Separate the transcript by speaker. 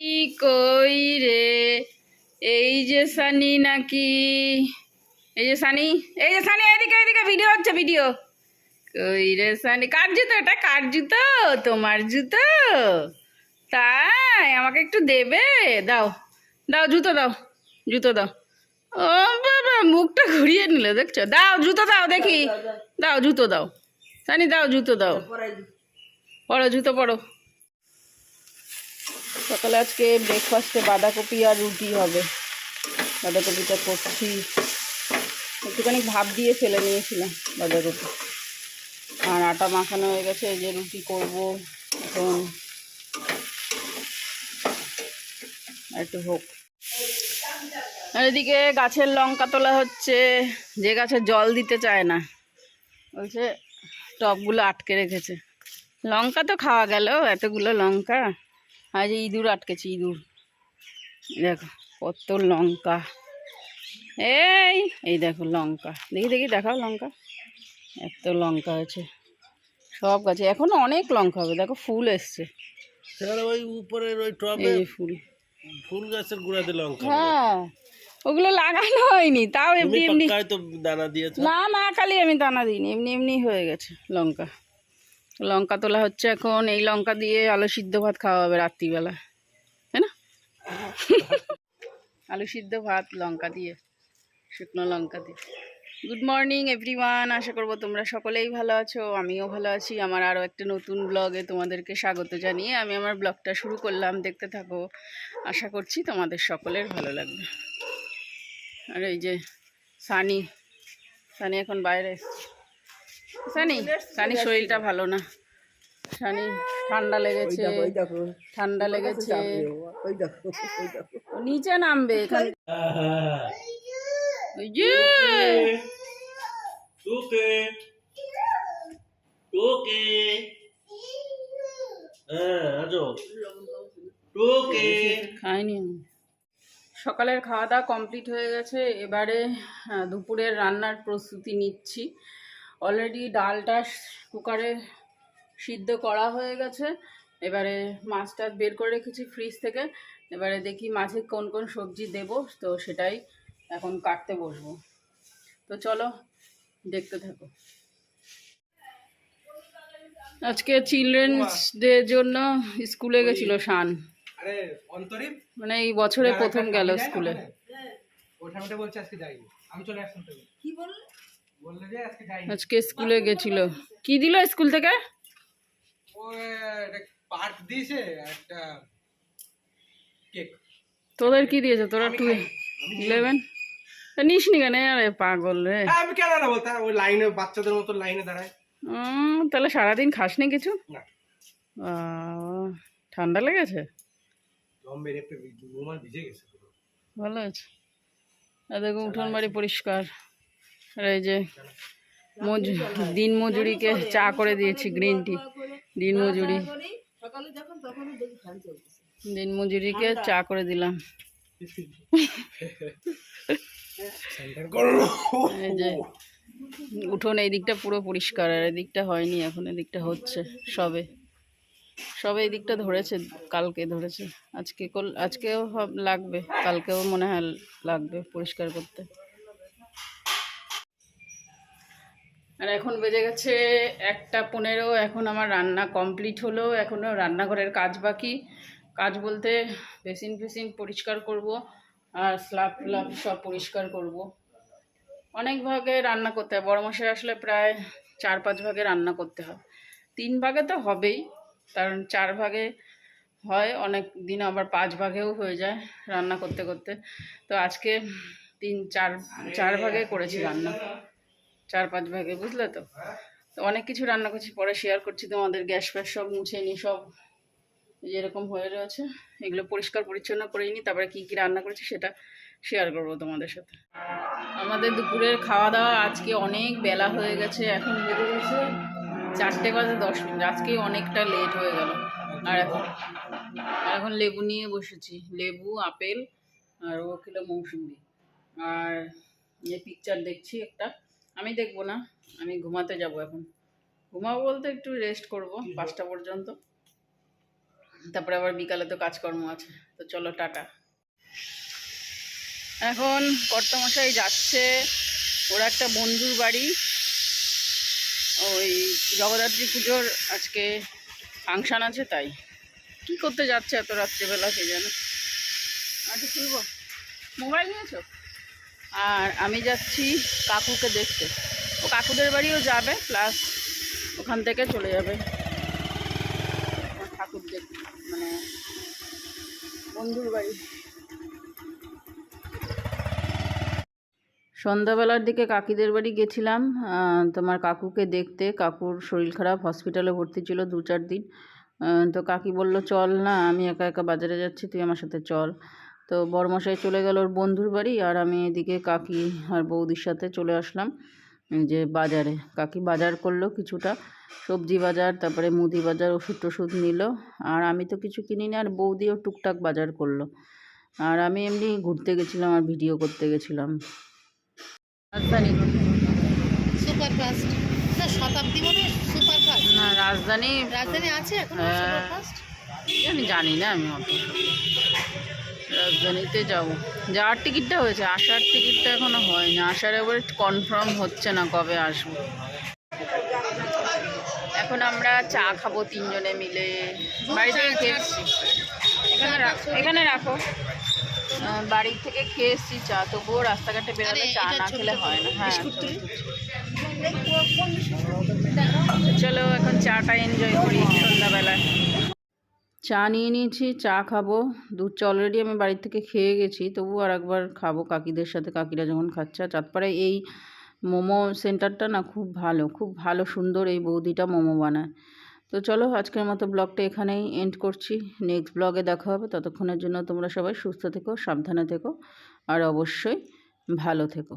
Speaker 1: কি কই রে? এই যে সানি নাকি? এই যে সানি এই যে সানি এদিকে এদিকে ভিডিও হচ্ছে ভিডিও কই রে সানি কার জুতো এটা? কার জুতো? তোমার জুতো? তাই আমাকে একটু দেবে? দাও দাও জুতো দাও জুতো দাও। ও বাবা মুখটা ঘুরিয়ে নিল দেখছ? দাও জুতো দাও দেখি। দাও জুতো দাও। সানি দাও জুতো দাও। পড়ো জুতো পড়ো সকালে আজকে ব্রেকফাস্টে বাঁধাকপি আর রুটি হবে। বাঁধাকপিটা করছি। একটুখানি ভাপ দিয়ে ফেলে নিয়েছিলাম বাঁধাকপি। আর আটা মাখানো হয়ে গেছে যে রুটি করব এখন। একটু হোক। আর এদিকে গাছের লঙ্কা তোলা হচ্ছে। যে গাছে জল দিতে চায় না, বলছে টবগুলো আটকে রেখেছে। লঙ্কা তো খাওয়া গেল, এতগুলো লঙ্কা। আজ ইঁদুর আটকেছে ইঁদুর। দেখো কত লঙ্কা। এই এই দেখো লঙ্কা। দেখি দেখি দেখাও লঙ্কা। এত লঙ্কা হয়েছে। সব গাছে। এখনও অনেক লঙ্কা হবে। দেখো ফুল এসছে।
Speaker 2: ওই উপরের ওই টবে
Speaker 1: ফুল।
Speaker 2: ফুল গাছের গোড়াতে লঙ্কা
Speaker 1: হ্যাঁ ওগুলো লাগানো হয়নি। তাও এমনি এমনি না না খালি আমি দানা দিইনি। এমনি এমনি হয়ে গেছে লঙ্কা। লঙ্কা তোলা হচ্ছে এখন এই লঙ্কা দিয়ে আলু সিদ্ধ ভাত খাওয়া হবে রাত্রিবেলা তাই না? আলু সিদ্ধ ভাত লঙ্কা দিয়ে শুকনো লঙ্কা দিয়ে। গুড মর্নিং এভরিওয়ান আশা করব তোমরা সকলেই ভালো আছো আমিও ভালো আছি। আমার আরও একটা নতুন ব্লগে তোমাদেরকে স্বাগত জানিয়ে আমি আমার ব্লগটা শুরু করলাম। দেখতে থাকো আশা করছি তোমাদের সকলের ভালো লাগবে। আর এই যে সানি সানি এখন বাইরে এসছে। সানি সানি শরীরটা ভালো না। সানি ঠান্ডা লেগেছে ঠান্ডা লেগেছে। নিচে নামবে এখান ওই যে।
Speaker 2: তোকে তোকে হ্যাঁ
Speaker 1: খাইনি সকালের খাওয়া দাওয়া কমপ্লিট হয়ে গেছে এবারে দুপুরের রান্নার প্রস্তুতি নিচ্ছি। অলরেডি ডালটা কুকারে সিদ্ধ করা হয়ে গেছে। এবারে মাছটা বের করে রেখেছি ফ্রিজ থেকে। এবারে দেখি মাছে কোন কোন সবজি দেব তো সেটাই এখন কাটতে বসবো। তো চলো দেখতে থাকো। আজকে চিলড্রেন্স ডে জন্য স্কুলে গেছিল শান।
Speaker 3: আরে অন্তরীপ
Speaker 1: মানে এই বছরে প্রথম গেল স্কুলে।
Speaker 3: ওঠা ওঠা বলছে আজকে যাইনি। আমি চলে আসতাম তো কি বললে? যে আজকে
Speaker 1: স্কুলে গেছিল। কি দিল স্কুল থেকে?
Speaker 3: পার্ট দিয়েছে একটা কেক।
Speaker 1: তোদের কি দিয়েছে? তোরা টু ইলেভেন নিস নি কেন? আরে পাগল রে।
Speaker 3: হ্যাঁ আমি কেন না বলতে ওই লাইনে বাচ্চাদের মতো লাইনে দাঁড়ায়।
Speaker 1: তাহলে সারাদিন খাসনি কিছু? আহ, ঠান্ডা লেগেছে। ভালো আছে। আর দেখো উঠোন বাড়ি পরিষ্কার। আর এই যে দিন মজুরিকে চা করে দিয়েছি গ্রিন টি দিন মজুরি। দিন মজুরিকে চা করে দিলাম। এই যে উঠোন এই দিকটা পুরো পরিষ্কার আর এদিকটা হয়নি এখন এদিকটা হচ্ছে সবে। সবে এই দিকটা ধরেছে কালকে ধরেছে। আজকে আজকেও লাগবে কালকেও মনে হয় লাগবে পরিষ্কার করতে। আর এখন বেজে গেছে একটা পনেরো, এখন আমার রান্না কমপ্লিট হলো এখনও রান্নাঘরের কাজ বাকি। কাজ বলতে বেসিন ফেসিন পরিষ্কার করব আর স্লাব ফ্লাব সব পরিষ্কার করব। অনেক ভাগে রান্না করতে হয়, বড় মশাই আসলে প্রায় চার পাঁচ ভাগে রান্না করতে হয়। তিন ভাগে তো হবেই, কারণ চার ভাগে হয়, অনেক দিন আবার পাঁচ ভাগেও হয়ে যায় রান্না করতে করতে। তো আজকে তিন, চার চার ভাগে করেছি রান্না। চার পাঁচ ভাগে, বুঝলে তো? অনেক কিছু রান্না করছি, পরে শেয়ার করছি তোমাদের, গ্যাস ফ্যাস সব মুছে নিই সব যেরকম হয়ে রয়েছে। এগুলো পরিষ্কার পরিচ্ছন্ন করে নিই তারপরে কী কী রান্না করেছি সেটা শেয়ার করব তোমাদের সাথে। আমাদের দুপুরের খাওয়া দাওয়া আজকে অনেক বেলা হয়ে গেছে, এখন বেজে গেছে চারটে বাজে দশ মিনিট আজকে অনেকটা লেট হয়ে গেল। আর এখন আর এখন লেবু নিয়ে বসেছি, লেবু, আপেল আর ও কিলো মৌসুম্বি। আর যে পিকচার দেখছি একটা। আমি দেখব না আমি ঘুমাতে যাব এখন। ঘুমাবো বলতে একটু রেস্ট করব পাঁচটা পর্যন্ত। তারপরে আবার বিকালে তো কাজকর্ম আছে তো চলো টাটা। এখন কর্তামশাই যাচ্ছে ওরা একটা বন্ধুর বাড়ি। ওই জগদ্ধাত্রী পুজোর আজকে ফাংশান আছে তাই। কি করতে যাচ্ছে এত রাত্রিবেলা কে জানে? আচ্ছা শুনব মোবাইল নিয়েছো? আর আমি যাচ্ছি কাকুকে দেখতে। ও কাকুদের বাড়িও যাবে প্লাস ওখান থেকে চলে যাবে। ঠাকুর দেখ মানে বন্ধুর বাড়ি। সন্ধ্যাবেলার দিকে কাকিদের বাড়ি গেছিলাম তোমার কাকুকে দেখতে। কাকুর শরীর খারাপ, হসপিটালে ভর্তি ছিল দু চার দিন। তো কাকি বলল, চল না, আমি একা একা বাজারে যাচ্ছি, তুই আমার সাথে চল। তো বড়মশাই চলে গেল ওর বন্ধুর বাড়ি আর আমি এদিকে কাকি আর বৌদির সাথে চলে আসলাম। যে বাজারে। কাকি বাজার করল কিছুটা সবজি বাজার তারপরে মুদি বাজার ওষুধ টষুধ নিল। আর আমি তো কিছু কিনিনি আর বৌদিও টুকটাক বাজার করল। আর আমি এমনি ঘুরতে গেছিলাম আর ভিডিও করতে গেছিলাম। রাজধানী।
Speaker 4: সুপার ফাস্ট না শতাব্দী মানে সুপার
Speaker 1: না রাজধানী
Speaker 4: রাজধানী আছে এখন
Speaker 1: হ্যাঁ। আমি জানি না আমি অত রাজধানীতে যাব। যাওয়ার টিকিটটা হয়েছে। আসার টিকিটটা এখনও হয়নি। আসার এবার কনফার্ম হচ্ছে না কবে আসব। এখন আমরা চা খাব তিনজনে মিলে। বাড়ি থেকে খেয়ে এসছি এখানে রাখো। এখানে রাখো। বাড়ি থেকে খেয়ে এসছি চা। তবুও রাস্তাঘাটে বেরোলে চা না খেলে হয় না। হ্যাঁ চলো এখন চাটা এনজয় করি সন্ধ্যাবেলায়। চা নিয়ে নিয়েছি, চা খাব। দুধ চা অলরেডি আমি বাড়ির থেকে খেয়ে গেছি তবু আর একবার খাব কাকিদের সাথে। কাকিরা যখন খাচ্ছে চাঁদপাড়ায় এই মোমো সেন্টারটা না খুব ভালো খুব ভালো, সুন্দর এই বৌদিটা মোমো বানায়। তো চলো, আজকের মতো ব্লগটা এখানেই এন্ড করছি। নেক্সট ব্লগে দেখা হবে। ততক্ষণের জন্য তোমরা সবাই সুস্থ থেকো, সাবধানে থেকো, আর অবশ্যই ভালো থেকো।